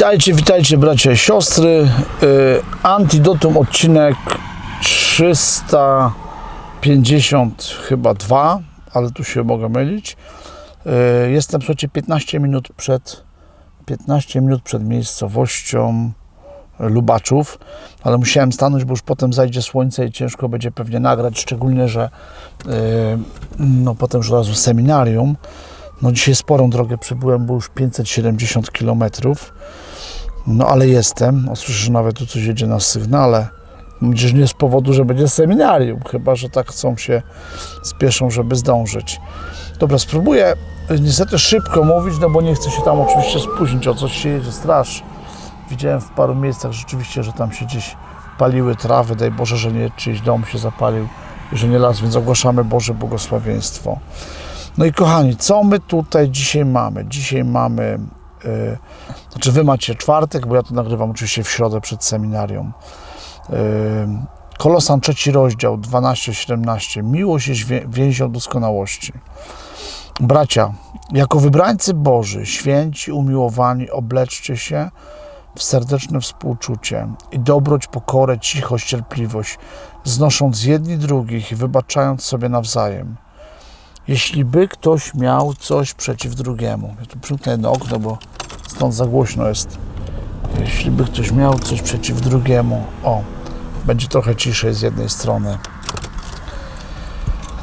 Witajcie, witajcie bracia i siostry. Y, Antidotum odcinek 350 chyba 2, ale tu się mogę mylić. Y, Jestem słuchajcie 15 minut przed 15 minut przed miejscowością Lubaczów, ale musiałem stanąć, bo już potem zajdzie słońce i ciężko będzie pewnie nagrać, szczególnie, że y, no potem już od razu seminarium. No dzisiaj sporą drogę przebyłem, bo już 570 km. No ale jestem. O, że nawet tu coś jedzie na sygnale. Przecież nie z powodu, że będzie seminarium, chyba że tak chcą się spieszą, żeby zdążyć. Dobra, spróbuję niestety szybko mówić, no bo nie chcę się tam oczywiście spóźnić, o coś się jedzie straż. Widziałem w paru miejscach rzeczywiście, że tam się gdzieś paliły trawy, daj Boże, że nie czyjś dom się zapalił, że nie las, więc ogłaszamy Boże błogosławieństwo. No i kochani, co my tutaj dzisiaj mamy? Dzisiaj mamy, znaczy wy macie czwartek, bo ja to nagrywam oczywiście w środę przed seminarium. Yy, Kolosan trzeci rozdział 12-17. Miłość jest wię- więzią doskonałości. Bracia, jako wybrańcy Boży, święci, umiłowani, obleczcie się w serdeczne współczucie i dobroć, pokorę, cichość, cierpliwość, znosząc jedni drugich i wybaczając sobie nawzajem. Jeśli by ktoś miał coś przeciw drugiemu, ja tu przymknę jedno okno, bo stąd za głośno jest. Jeśli by ktoś miał coś przeciw drugiemu, o, będzie trochę ciszej z jednej strony.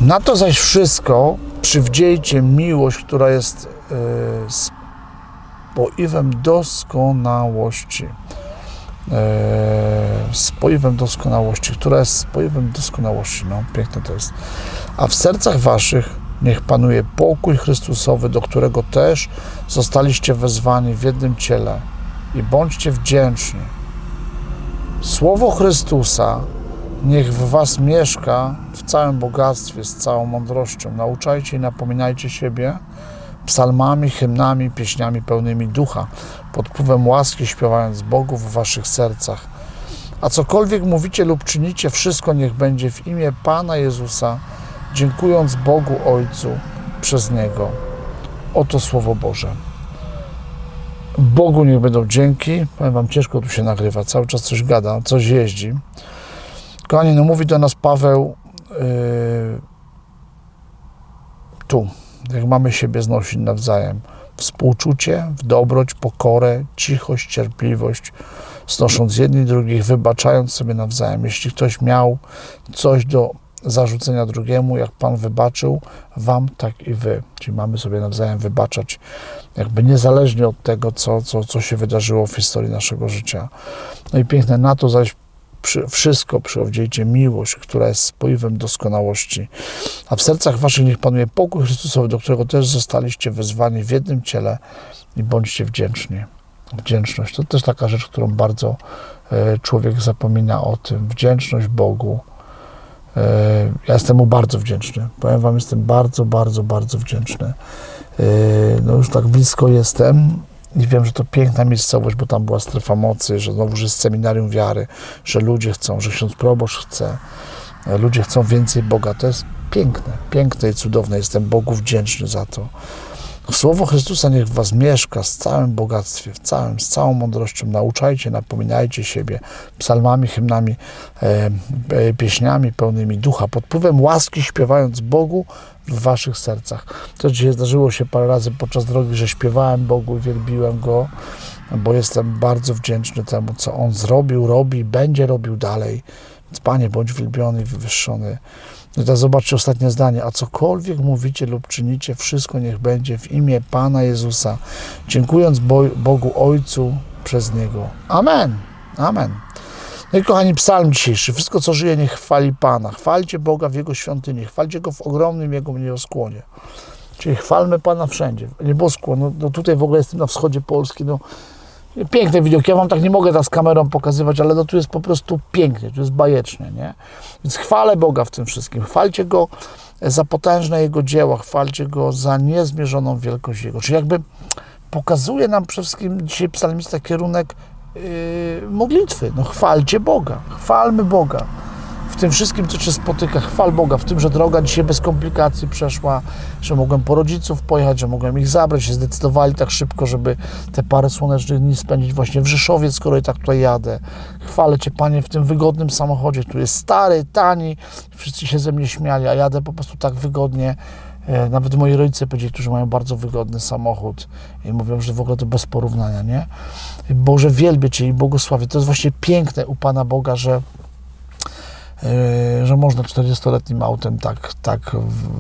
Na to zaś wszystko przywdziejcie miłość, która jest yy, spoiwem doskonałości. Yy, spoiwem doskonałości, która jest spoiwem doskonałości. No, piękne to jest. A w sercach waszych niech panuje pokój Chrystusowy, do którego też zostaliście wezwani w jednym ciele i bądźcie wdzięczni. Słowo Chrystusa niech w was mieszka w całym bogactwie, z całą mądrością. Nauczajcie i napominajcie siebie psalmami, hymnami, pieśniami pełnymi ducha, pod wpływem łaski śpiewając Bogu w waszych sercach. A cokolwiek mówicie lub czynicie, wszystko niech będzie w imię Pana Jezusa, dziękując Bogu Ojcu przez Niego. Oto Słowo Boże. Bogu niech będą dzięki. Powiem Wam, ciężko tu się nagrywa, cały czas coś gada, coś jeździ. Kochani, no mówi do nas Paweł yy, tu, jak mamy siebie znosić nawzajem. Współczucie, w dobroć, pokorę, cichość, cierpliwość, znosząc jedni drugich, wybaczając sobie nawzajem. Jeśli ktoś miał coś do zarzucenia drugiemu, jak Pan wybaczył Wam, tak i Wy. Czyli mamy sobie nawzajem wybaczać, jakby niezależnie od tego, co, co, co się wydarzyło w historii naszego życia. No i piękne na to zaś przy, wszystko przyowdziejcie miłość, która jest spoiwem doskonałości. A w sercach waszych niech panuje pokój Chrystusowy, do którego też zostaliście wezwani w jednym ciele i bądźcie wdzięczni. Wdzięczność to też taka rzecz, którą bardzo e, człowiek zapomina o tym. Wdzięczność Bogu. E, ja jestem mu bardzo wdzięczny. Powiem wam, jestem bardzo, bardzo, bardzo wdzięczny. E, no już tak blisko jestem i wiem, że to piękna miejscowość, bo tam była strefa mocy, że znowu że jest seminarium wiary, że ludzie chcą, że ksiądz proboszcz chce, e, ludzie chcą więcej Boga. To jest piękne, piękne i cudowne. Jestem Bogu wdzięczny za to. Słowo Chrystusa niech w was mieszka z całym bogactwie, w całym, z całą mądrością. Nauczajcie, napominajcie siebie psalmami, hymnami, e, e, pieśniami pełnymi ducha, pod wpływem łaski śpiewając Bogu w waszych sercach. To dzisiaj zdarzyło się parę razy podczas drogi, że śpiewałem Bogu i wielbiłem Go, bo jestem bardzo wdzięczny temu, co On zrobił, robi, będzie robił dalej. Więc Panie, bądź wielbiony i wywyższony. No teraz zobaczcie ostatnie zdanie. A cokolwiek mówicie lub czynicie, wszystko niech będzie w imię Pana Jezusa, dziękując Bo Bogu Ojcu przez Niego. Amen. Amen. No i kochani, psalm dzisiejszy. Wszystko, co żyje, niech chwali Pana. Chwalcie Boga w Jego świątyni. Chwalcie Go w ogromnym Jego nieoskłonie. Czyli chwalmy Pana wszędzie. Nieboskło, no, no tutaj w ogóle jestem na wschodzie Polski, no piękne widoki. Ja wam tak nie mogę teraz kamerą pokazywać, ale no tu jest po prostu pięknie, tu jest bajecznie, nie? Więc chwalę Boga w tym wszystkim. Chwalcie Go za potężne Jego dzieła, chwalcie Go za niezmierzoną wielkość Jego. Czyli jakby pokazuje nam przede wszystkim dzisiaj psalmista kierunek yy, modlitwy. No chwalcie Boga, chwalmy Boga w tym wszystkim, co Cię spotyka. Chwal Boga w tym, że droga dzisiaj bez komplikacji przeszła, że mogłem po rodziców pojechać, że mogłem ich zabrać, się zdecydowali tak szybko, żeby te parę słonecznych dni spędzić właśnie w Rzeszowie, skoro i tak tutaj jadę. Chwalę Cię, Panie, w tym wygodnym samochodzie, który jest stary, tani, wszyscy się ze mnie śmiali, a jadę po prostu tak wygodnie. E, Nawet moi rodzice powiedzieli, którzy mają bardzo wygodny samochód i mówią, że w ogóle to bez porównania, nie? Boże, wielbię Cię i błogosławię. To jest właśnie piękne u Pana Boga, że że można 40-letnim autem tak, tak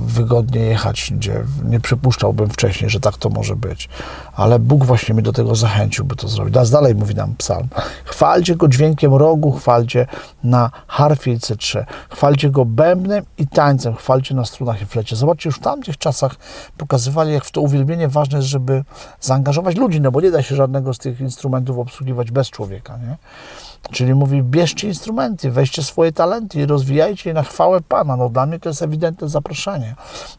wygodnie jechać, gdzie nie przypuszczałbym wcześniej, że tak to może być. Ale Bóg właśnie mnie do tego zachęcił, by to zrobić. Teraz dalej mówi nam psalm. Chwalcie Go dźwiękiem rogu, chwalcie na harfie i cytrze, chwalcie Go bębnem i tańcem, chwalcie na strunach i flecie. Zobaczcie, już w tamtych czasach pokazywali, jak w to uwielbienie ważne jest, żeby zaangażować ludzi, no bo nie da się żadnego z tych instrumentów obsługiwać bez człowieka, nie? Czyli mówi, bierzcie instrumenty, weźcie swoje talenty i rozwijajcie je na chwałę Pana. No dla mnie to jest ewidentne zaproszenie.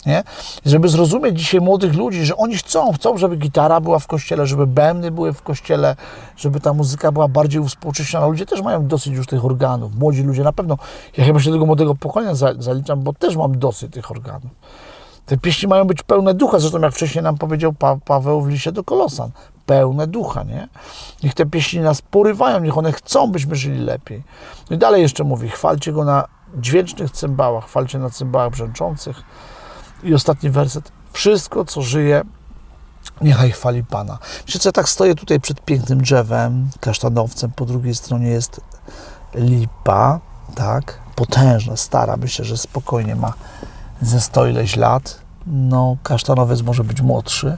Nie? Żeby zrozumieć dzisiaj młodych ludzi, że oni chcą, chcą, żeby gitara była w kościele, żeby bębny były w kościele, żeby ta muzyka była bardziej uspółcześniona. Ludzie też mają dosyć już tych organów. Młodzi ludzie na pewno. Ja chyba się tego młodego pokolenia za- zaliczam, bo też mam dosyć tych organów. Te pieśni mają być pełne ducha, zresztą jak wcześniej nam powiedział pa Paweł w liście do Kolosan. Pełne ducha, nie? Niech te pieśni nas porywają, niech one chcą, byśmy żyli lepiej. No i dalej jeszcze mówi, chwalcie go na dźwięcznych cymbałach, chwalcie na cymbałach brzęczących. I ostatni werset. Wszystko, co żyje, niechaj chwali Pana. Wiecie tak stoję tutaj przed pięknym drzewem, kasztanowcem, po drugiej stronie jest lipa, tak, potężna, stara, myślę, że spokojnie ma ze 100 ileś lat. No, kasztanowiec może być młodszy.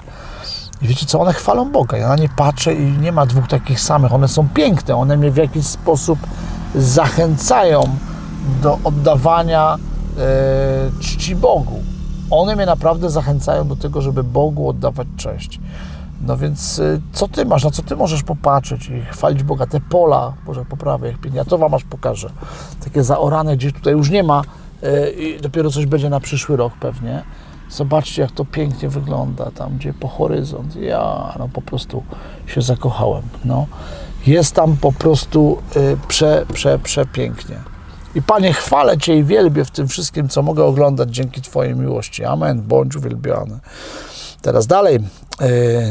I wiecie co, one chwalą Boga. Ja na nie patrzę i nie ma dwóch takich samych. One są piękne, one mnie w jakiś sposób zachęcają do oddawania e, czci Bogu. One mnie naprawdę zachęcają do tego, żeby Bogu oddawać cześć. No więc y, co ty masz, na co ty możesz popatrzeć i chwalić Boga? Te pola, Boże, poprawię, jak pięknie. Ja to wam aż pokażę. Takie zaorane, gdzie tutaj już nie ma y, i dopiero coś będzie na przyszły rok pewnie. Zobaczcie, jak to pięknie wygląda tam, gdzie po horyzont. Ja no po prostu się zakochałem. No. Jest tam po prostu y, prze, prze, przepięknie. I Panie, chwalę Cię i wielbię w tym wszystkim, co mogę oglądać dzięki Twojej miłości. Amen. Bądź uwielbiony. Teraz dalej,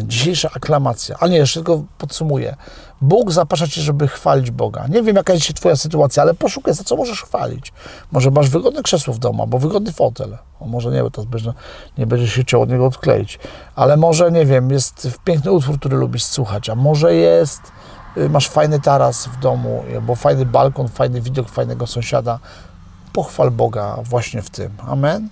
dzisiejsza aklamacja. A nie, jeszcze tylko podsumuję. Bóg zaprasza Cię, żeby chwalić Boga. Nie wiem, jaka jest dzisiaj Twoja sytuacja, ale poszukaj, za co możesz chwalić. Może masz wygodne krzesło w domu, albo wygodny fotel. O, może nie, bo to będzie, nie będziesz się chciał od niego odkleić. Ale może, nie wiem, jest piękny utwór, który lubisz słuchać, a może jest, y, masz fajny taras w domu, albo fajny balkon, fajny widok fajnego sąsiada. Pochwal Boga właśnie w tym. Amen.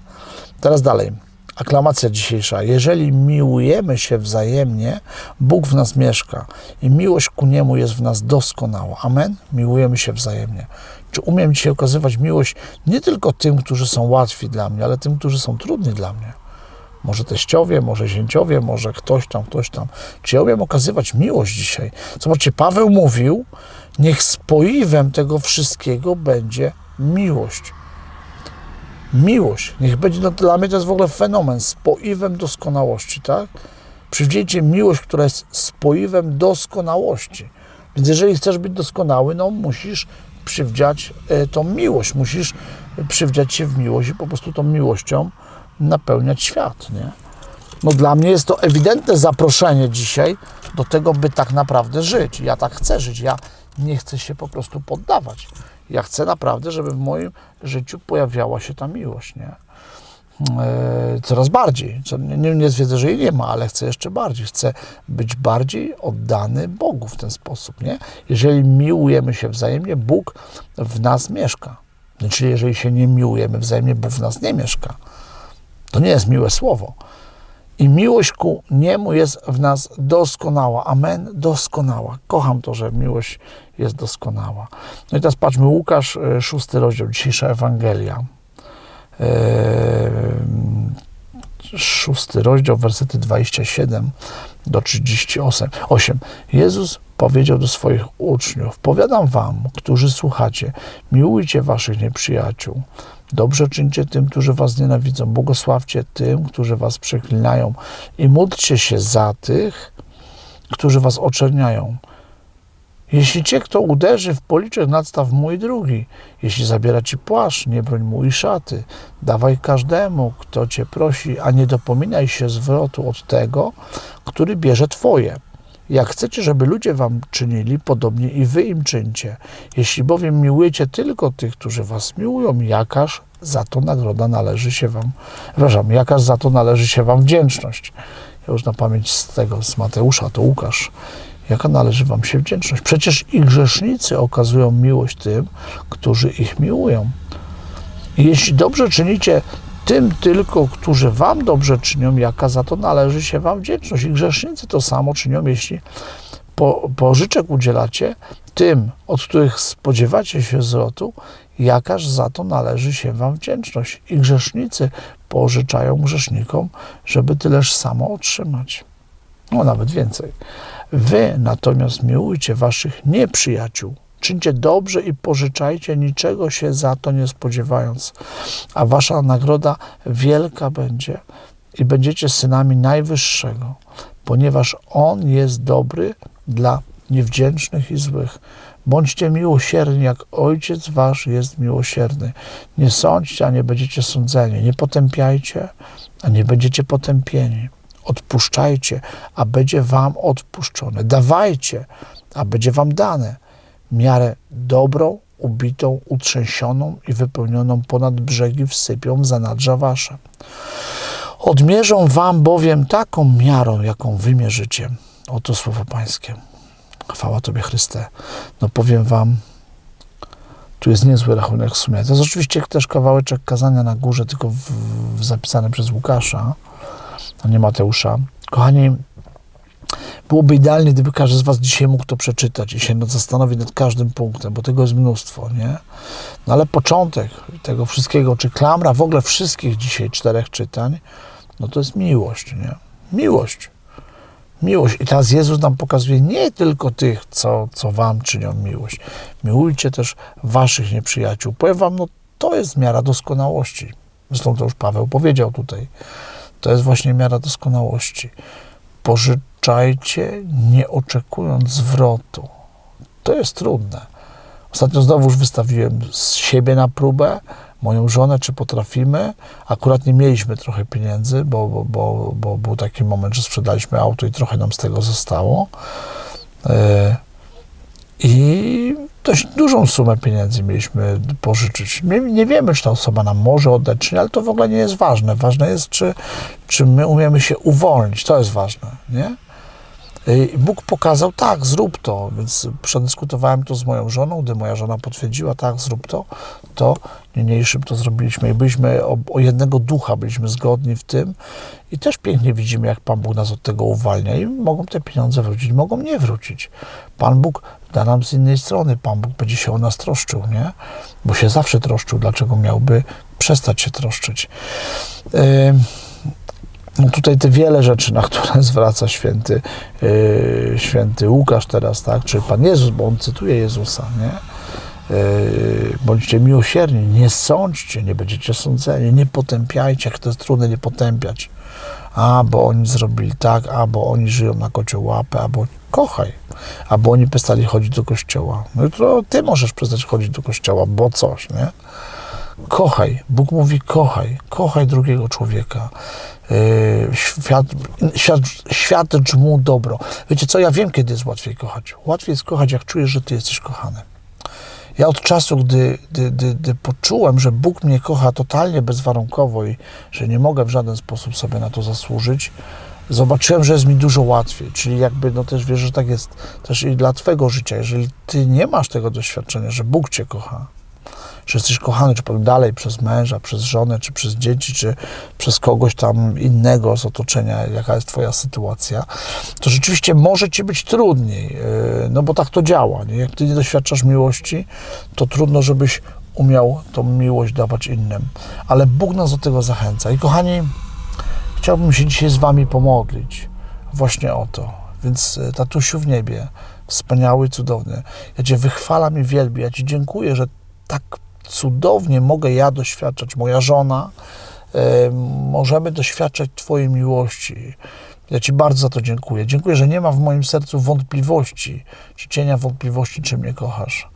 Teraz dalej. Aklamacja dzisiejsza. Jeżeli miłujemy się wzajemnie, Bóg w nas mieszka i miłość ku Niemu jest w nas doskonała. Amen? Miłujemy się wzajemnie. Czy umiem dzisiaj okazywać miłość nie tylko tym, którzy są łatwi dla mnie, ale tym, którzy są trudni dla mnie? Może teściowie, może zięciowie, może ktoś tam, ktoś tam. Czy ja umiem okazywać miłość dzisiaj? Zobaczcie, Paweł mówił, niech spoiwem tego wszystkiego będzie miłość. Miłość, niech będzie, no dla mnie to jest w ogóle fenomen, spoiwem doskonałości, tak? Przywdziejcie miłość, która jest spoiwem doskonałości. Więc jeżeli chcesz być doskonały, no musisz przywdziać e, tą miłość, musisz przywdziać się w miłość i po prostu tą miłością napełniać świat, nie? No dla mnie jest to ewidentne zaproszenie dzisiaj do tego, by tak naprawdę żyć. Ja tak chcę żyć. Ja nie chcę się po prostu poddawać. Ja chcę naprawdę, żeby w moim życiu pojawiała się ta miłość, nie? E, coraz bardziej. Nie, nie, że jej nie ma, ale chcę jeszcze bardziej. Chcę być bardziej oddany Bogu w ten sposób, nie? Jeżeli miłujemy się wzajemnie, Bóg w nas mieszka. Czyli jeżeli się nie miłujemy wzajemnie, Bóg w nas nie mieszka. To nie jest miłe słowo. I miłość ku Niemu jest w nas doskonała. Amen. Doskonała. Kocham to, że miłość jest doskonała. No i teraz patrzmy, Łukasz, e, szósty rozdział, dzisiejsza Ewangelia. Eee, Szósty rozdział, wersety 27 do 38. 8. Jezus powiedział do swoich uczniów: Powiadam wam, którzy słuchacie, miłujcie waszych nieprzyjaciół. Dobrze czyńcie tym, którzy was nienawidzą. Błogosławcie tym, którzy was przeklinają. I módlcie się za tych, którzy was oczerniają. Jeśli cię kto uderzy w policzek, nadstaw mój drugi. Jeśli zabiera ci płaszcz, nie broń mu i szaty. Dawaj każdemu, kto cię prosi, a nie dopominaj się zwrotu od tego, który bierze twoje. Jak chcecie, żeby ludzie wam czynili, podobnie i wy im czyńcie. Jeśli bowiem miłujecie tylko tych, którzy was miłują, jakaż za to nagroda należy się wam, przepraszam, jakaż za to należy się wam wdzięczność. Ja już na pamięć z tego, z Mateusza, to Łukasz. Jaka należy wam się wdzięczność? Przecież i grzesznicy okazują miłość tym, którzy ich miłują. I jeśli dobrze czynicie tym tylko, którzy wam dobrze czynią, jaka za to należy się wam wdzięczność. I grzesznicy to samo czynią, jeśli po, pożyczek udzielacie tym, od których spodziewacie się zwrotu, jakaż za to należy się wam wdzięczność. I grzesznicy pożyczają grzesznikom, żeby tyleż samo otrzymać. No nawet więcej. Wy natomiast miłujcie waszych nieprzyjaciół. Czyńcie dobrze i pożyczajcie, niczego się za to nie spodziewając, a wasza nagroda wielka będzie i będziecie synami Najwyższego, ponieważ On jest dobry dla niewdzięcznych i złych. Bądźcie miłosierni, jak Ojciec Wasz jest miłosierny. Nie sądźcie, a nie będziecie sądzeni. Nie potępiajcie, a nie będziecie potępieni. Odpuszczajcie, a będzie Wam odpuszczone. Dawajcie, a będzie Wam dane. Miarę dobrą, ubitą, utrzęsioną i wypełnioną ponad brzegi wsypią w zanadrza Wasze. Odmierzą Wam bowiem taką miarą, jaką wymierzycie. Oto słowo Pańskie. Chwała Tobie, Chryste. No powiem Wam, tu jest niezły rachunek sumienia. To jest oczywiście też kawałeczek kazania na górze, tylko w, w zapisany przez Łukasza, a nie Mateusza. Kochani, byłoby idealnie, gdyby każdy z Was dzisiaj mógł to przeczytać i się zastanowić nad każdym punktem, bo tego jest mnóstwo, nie? No ale początek tego wszystkiego, czy klamra w ogóle wszystkich dzisiaj czterech czytań, no to jest miłość, nie? Miłość. Miłość. I teraz Jezus nam pokazuje nie tylko tych, co, co wam czynią miłość. Miłujcie też waszych nieprzyjaciół. Powiem wam, no to jest miara doskonałości. Zresztą to już Paweł powiedział tutaj. To jest właśnie miara doskonałości. Nie oczekując zwrotu. To jest trudne. Ostatnio znowuż wystawiłem z siebie na próbę, moją żonę, czy potrafimy. Akurat nie mieliśmy trochę pieniędzy, bo, bo, bo, bo był taki moment, że sprzedaliśmy auto i trochę nam z tego zostało. E, I dość dużą sumę pieniędzy mieliśmy pożyczyć. Nie, nie, wiemy, czy ta osoba nam może oddać, czy nie, ale to w ogóle nie jest ważne. Ważne jest, czy, czy my umiemy się uwolnić. To jest ważne, nie? I Bóg pokazał, tak, zrób to, więc przedyskutowałem to z moją żoną, gdy moja żona potwierdziła, tak, zrób to, to niniejszym to zrobiliśmy i byliśmy o, o, jednego ducha, byliśmy zgodni w tym i też pięknie widzimy, jak Pan Bóg nas od tego uwalnia i mogą te pieniądze wrócić, mogą nie wrócić. Pan Bóg da nam z innej strony, Pan Bóg będzie się o nas troszczył, nie? Bo się zawsze troszczył, dlaczego miałby przestać się troszczyć. Yy no tutaj te wiele rzeczy, na które zwraca święty, yy, święty Łukasz teraz, tak, czy Pan Jezus, bo on cytuje Jezusa, nie? Yy, bądźcie miłosierni, nie sądźcie, nie będziecie sądzeni, nie potępiajcie, jak to jest trudne nie potępiać. A, bo oni zrobili tak, a, bo oni żyją na kocie łapę, albo kochaj, albo oni przestali chodzić do kościoła. No to ty możesz przestać chodzić do kościoła, bo coś, nie? Kochaj. Bóg mówi kochaj. Kochaj drugiego człowieka. Yy, świat, świat, świadcz dobro. Wiecie co, ja wiem, kiedy jest łatwiej kochać. Łatwiej jest kochać, jak czujesz, że ty jesteś kochany. Ja od czasu, gdy, gdy, gdy, gdy, poczułem, że Bóg mnie kocha totalnie bezwarunkowo i że nie mogę w żaden sposób sobie na to zasłużyć, zobaczyłem, że jest mi dużo łatwiej. Czyli jakby, no też wiesz, że tak jest też i dla Twojego życia. Jeżeli Ty nie masz tego doświadczenia, że Bóg Cię kocha, że jesteś kochany, czy dalej, przez męża, przez żonę, czy przez dzieci, czy przez kogoś tam innego z otoczenia, jaka jest twoja sytuacja, to rzeczywiście może ci być trudniej, yy, no bo tak to działa. Nie? Jak ty nie doświadczasz miłości, to trudno, żebyś umiał tą miłość dawać innym. Ale Bóg nas do tego zachęca. I kochani, chciałbym się dzisiaj z wami pomodlić właśnie o to. Więc yy, tatusiu w niebie, wspaniały, cudowny. Ja Cię wychwalam i wielbię. Ja Ci dziękuję, że tak cudownie mogę ja doświadczać, moja żona, możemy doświadczać Twojej miłości. Ja Ci bardzo za to dziękuję. Dziękuję, że nie ma w moim sercu wątpliwości, czy cienia wątpliwości, czy mnie kochasz.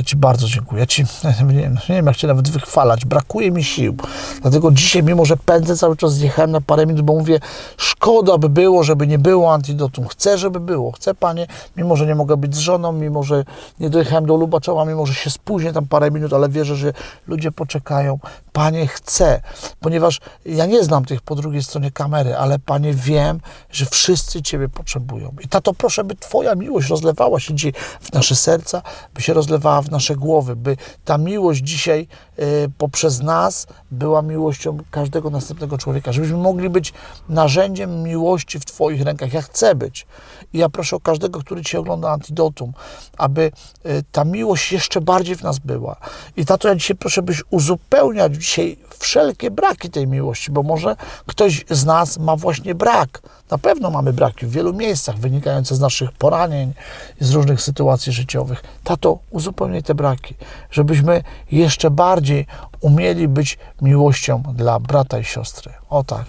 Ja Ci bardzo dziękuję. Ja Ci, nie, wiem- nie wiem, jak Cię nawet wychwalać. Brakuje mi sił. Dlatego dzisiaj, mimo że pędzę cały czas, zjechałem na parę minut, bo mówię, szkoda by było, żeby nie było antidotum. Chcę, żeby było. Chcę, Panie, mimo że nie mogę być z żoną, mimo że nie dojechałem do Lubaczowa, mimo że się spóźnię tam parę minut, ale wierzę, że ludzie poczekają. Panie, chcę, ponieważ ja nie znam tych po drugiej stronie kamery, ale Panie, wiem, że wszyscy Ciebie potrzebują. I tato, proszę, by Twoja miłość rozlewała się dzisiaj w nasze serca, by się rozlewała w nasze głowy, by ta miłość dzisiaj y, poprzez nas była miłością każdego następnego człowieka, żebyśmy mogli być narzędziem miłości w Twoich rękach. Ja chcę być. I ja proszę o każdego, który Cię ogląda Antidotum, aby y, ta miłość jeszcze bardziej w nas była. I tato, ja dzisiaj proszę, byś uzupełniać dzisiaj wszelkie braki tej miłości, bo może ktoś z nas ma właśnie brak. Na pewno mamy braki w wielu miejscach, wynikające z naszych poranień z różnych sytuacji życiowych. Tato, uzupełniaj te braki, żebyśmy jeszcze bardziej umieli być miłością dla brata i siostry. O tak.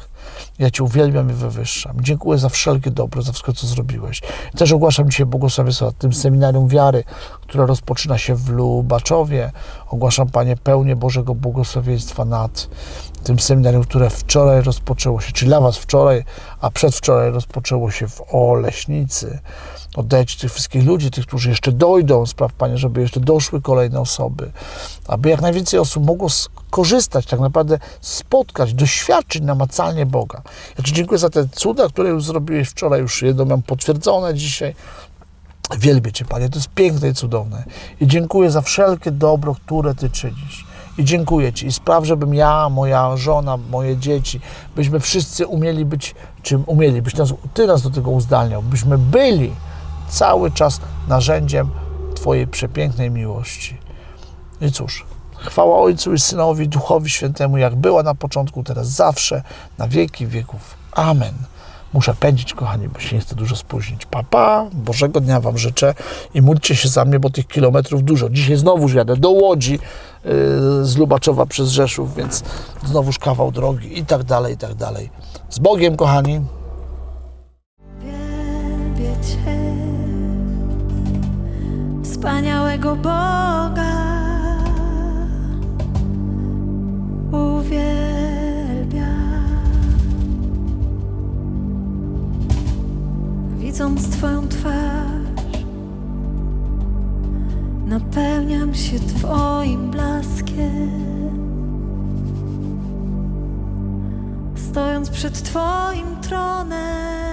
Ja Cię uwielbiam i wywyższam. Dziękuję za wszelkie dobro, za wszystko, co zrobiłeś. Też ogłaszam dzisiaj błogosławieństwo nad tym seminarium wiary, które rozpoczyna się w Lubaczowie. Ogłaszam, Panie, pełnię Bożego błogosławieństwa nad tym seminarium, które wczoraj rozpoczęło się, czyli dla Was wczoraj, a przedwczoraj rozpoczęło się w Oleśnicy. Oddajcie tych wszystkich ludzi, tych, którzy jeszcze dojdą, spraw Panie, żeby jeszcze doszły kolejne osoby, aby jak najwięcej osób mogło skorzystać, tak naprawdę spotkać, doświadczyć namacalnie Boga. Ja Ci dziękuję za te cuda, które już zrobiłeś wczoraj, już jedno mam potwierdzone dzisiaj. Wielbię Cię, Panie, to jest piękne i cudowne. I dziękuję za wszelkie dobro, które Ty czynisz. I dziękuję Ci. I spraw, żebym ja, moja żona, moje dzieci, byśmy wszyscy umieli być, czym umieli, byś nas, Ty nas do tego uzdalniał, byśmy byli cały czas narzędziem Twojej przepięknej miłości. I cóż, chwała Ojcu i Synowi, Duchowi Świętemu, jak była na początku, teraz zawsze, na wieki wieków. Amen. Muszę pędzić, kochani, bo się nie chcę dużo spóźnić. Papa, Bożego dnia Wam życzę i módlcie się za mnie, bo tych kilometrów dużo. Dzisiaj znowuż jadę do Łodzi, yy, z Lubaczowa przez Rzeszów, więc znowuż kawał drogi i tak dalej, i tak dalej. Z Bogiem, kochani. Cię, wspaniałego Boga. Stojąc przed Twoim tronem,